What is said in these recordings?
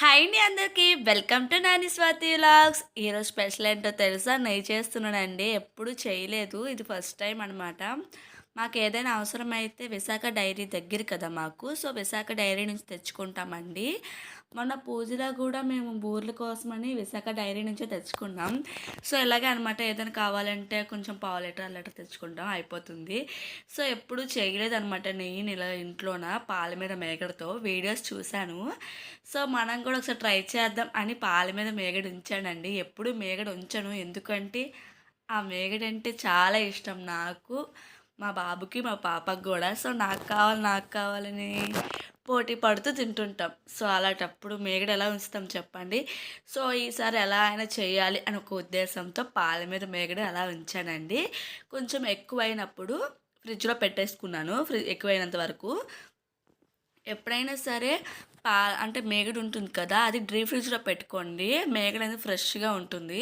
Hi అండి అందరికీ. Welcome to Nani Swathi vlogs. ఈరోజు స్పెషల్ ఏంటో తెలుసా? నెయ్యి చేస్తున్నానండి. ఎప్పుడు చేయలేదు. ఇది ఫస్ట్ టైం అనమాట మాకు ఏదైనా అవసరమైతే విశాఖ డైరీ దగ్గర కదా మాకు. సో విశాఖ డైరీ నుంచి తెచ్చుకుంటామండి. మొన్న పూజలో కూడా మేము బూర్ల కోసమని విశాఖ డైరీ నుంచే తెచ్చుకున్నాం. సో ఇలాగే అనమాట ఏదైనా కావాలంటే కొంచెం పావు లీటర్ లీటర్ తెచ్చుకుంటాం అయిపోతుంది. సో ఎప్పుడు చేయలేదనమాట నెయ్యిని ఇలా ఇంట్లోన పాల మీద మేగడతో వీడియోస్ చూశాను. సో మనం కూడా ఒకసారి ట్రై చేద్దాం అని పాల మీద మేగడ ఉంచానండి. ఎప్పుడు మేగడ ఉంచను. ఎందుకంటే ఆ మేగడంటే చాలా ఇష్టం నాకు. మా బాబుకి మా పాపకి కూడా. సో నాకు కావాలి నాకు కావాలని పోటీ పడుతూ తింటుంటాం. సో అలాంటప్పుడు మేగడ ఎలా ఉంచుతాం చెప్పండి? సో ఈసారి ఎలా అయినా చేయాలి అని ఒక ఉద్దేశంతో పాల మీద మేగడ అలా ఉంచానండి. కొంచెం ఎక్కువైనప్పుడు ఫ్రిడ్జ్లో పెట్టేసుకున్నాను. ఫ్రిడ్జ్ ఎక్కువైనంత వరకు ఎప్పుడైనా సరే పా అంటే మేగడు ఉంటుంది కదా అది డ్రీ ఫ్రిడ్జ్లో పెట్టుకోండి. మేగడ అనేది ఫ్రెష్గా ఉంటుంది.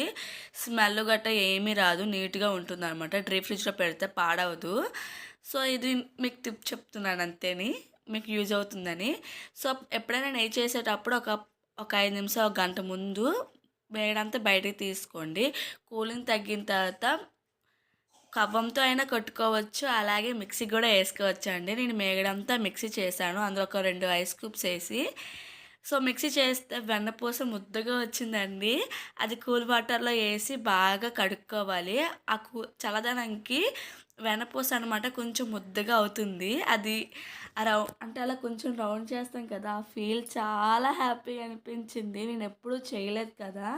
స్మెల్ గట్రా ఏమీ రాదు నీట్గా ఉంటుంది అనమాట డ్రీ ఫ్రిడ్జ్లో పెడితే పాడవదు. సో ఇది మీకు టిప్ చెప్తున్నాను అంతేని. మీకు యూజ్ అవుతుందని. సో ఎప్పుడైనా నెయ్యి చేసేటప్పుడు ఒక ఒక ఐదు నిమిషాలు ఒక గంట ముందు వేడంతా బయటికి తీసుకోండి. కూలింగ్ తగ్గిన తర్వాత కవ్వంతో అయినా కొట్టుకోవచ్చు అలాగే మిక్సీ కూడా వేసుకోవచ్చు అండి నేను మేగడంతా మిక్సీ చేశాను. అందులో ఒక రెండు ఐస్ క్యూబ్స్ వేసి సో మిక్సీ చేస్తే వెన్నపూస ముద్దగా వచ్చిందండి. అది కూల్ వాటర్లో వేసి బాగా కడుక్కోవాలి. ఆ కూ చల్లదనానికి వెనపూస అనమాట కొంచెం ముద్దగా అవుతుంది. అది రౌ అంటే అలా కొంచెం రౌండ్ చేస్తాం కదా ఆ ఫీల్ చాలా హ్యాపీగా అనిపించింది. నేను ఎప్పుడూ చేయలేదు కదా.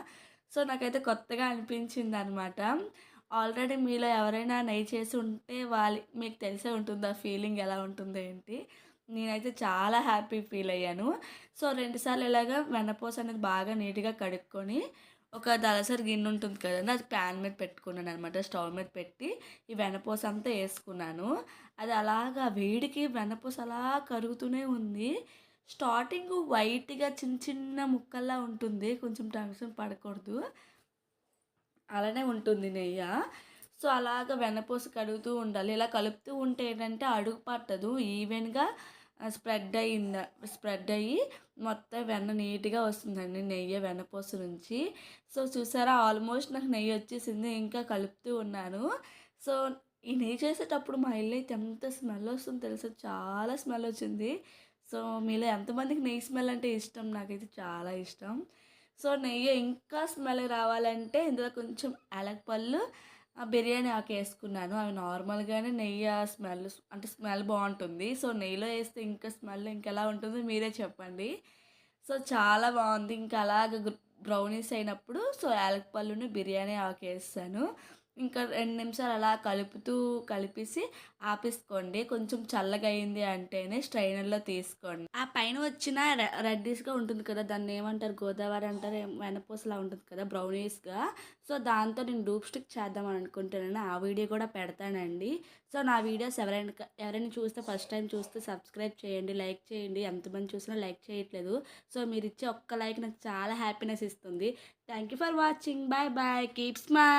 సో నాకైతే కొత్తగా అనిపించింది అనమాట ఆల్రెడీ మీలో ఎవరైనా నెయ్యి చేసి ఉంటే వాళ్ళ మీకు తెలిసే ఉంటుంది ఆ ఫీలింగ్ ఎలా ఉంటుందో ఏంటి? నేనైతే చాలా హ్యాపీ ఫీల్ అయ్యాను. సో రెండుసార్లు ఇలాగా వెన్నపూస అనేది బాగా నీట్గా కడుక్కొని ఒక దళసరి గిన్నె ఉంటుంది కదండి అది ప్యాన్ మీద పెట్టుకున్నాను అనమాట స్టవ్ మీద పెట్టి ఈ వెనపూస అంతా వేసుకున్నాను. అది అలాగా వేడికి వెనపూస అలా కరుగుతూనే ఉంది. స్టార్టింగ్ వైట్గా చిన్న చిన్న ముక్కల్లా ఉంటుంది కొంచెం టెన్షన్ పడకూడదు. అలానే ఉంటుంది నెయ్యి. సో అలాగ వెనపూస కడుగుతూ ఉండాలి. ఇలా కలుపుతూ ఉంటే ఏంటంటే అడుగు పట్టదు. ఈవెన్గా స్ప్రెడ్ అయ్యింది స్ప్రెడ్ అయ్యి మొత్తం వెన్న నీట్గా వస్తుందండి నెయ్యి వెన్నపూస నుంచి. సో చూసారా? ఆల్మోస్ట్ నాకు నెయ్యి వచ్చేసింది. ఇంకా కలుపుతూ ఉన్నాను. సో ఈ నెయ్యి చేసేటప్పుడు మా ఇల్లు అయితే ఎంత స్మెల్ వస్తుందో తెలుసు? చాలా స్మెల్ వచ్చింది. సో మీలో ఎంతమందికి నెయ్యి స్మెల్ అంటే ఇష్టం? నాకైతే చాలా ఇష్టం. సో నెయ్యి ఇంకా స్మెల్ రావాలంటే ఇందులో కొంచెం పళ్ళు బిర్యానీ ఆకు వేసుకున్నాను. అవి నార్మల్గానే నెయ్యి స్మెల్ అంటే స్మెల్ బాగుంటుంది. సో నెయ్యిలో వేస్తే ఇంకా స్మెల్ ఇంకెలా ఉంటుందో మీరే చెప్పండి. సో చాలా బాగుంది. ఇంకా అలాగ బ్రౌనీస్ అయినప్పుడు సో యాలకపల్లుని బిర్యానీ ఆకు వేస్తాను ఇంకా రెండు నిమిషాలు అలా కలుపుతూ కలిపేసి ఆపేసుకోండి. కొంచెం చల్లగా అయింది అంటేనే స్ట్రైనర్లో తీసుకోండి. ఆ పైన వచ్చిన రెడ్డిష్గా ఉంటుంది కదా దాన్ని ఏమంటారు గోదావరి అంటారు వెనపూసలా ఉంటుంది కదా బ్రౌనీస్గా సో దాంతో నేను డూప్ స్టిక్ చేద్దామని అనుకుంటున్నాను. ఆ వీడియో కూడా పెడతానండి. సో నా వీడియోస్ ఎవరైనా ఎవరైనా చూస్తే ఫస్ట్ టైం చూస్తే సబ్స్క్రైబ్ చేయండి లైక్ చేయండి. ఎంతమంది చూసినా లైక్ చేయట్లేదు. సో మీరు ఇచ్చే ఒక్క లైక్ నాకు చాలా హ్యాపీనెస్ ఇస్తుంది. Thank you for watching. Bye bye. Keep smile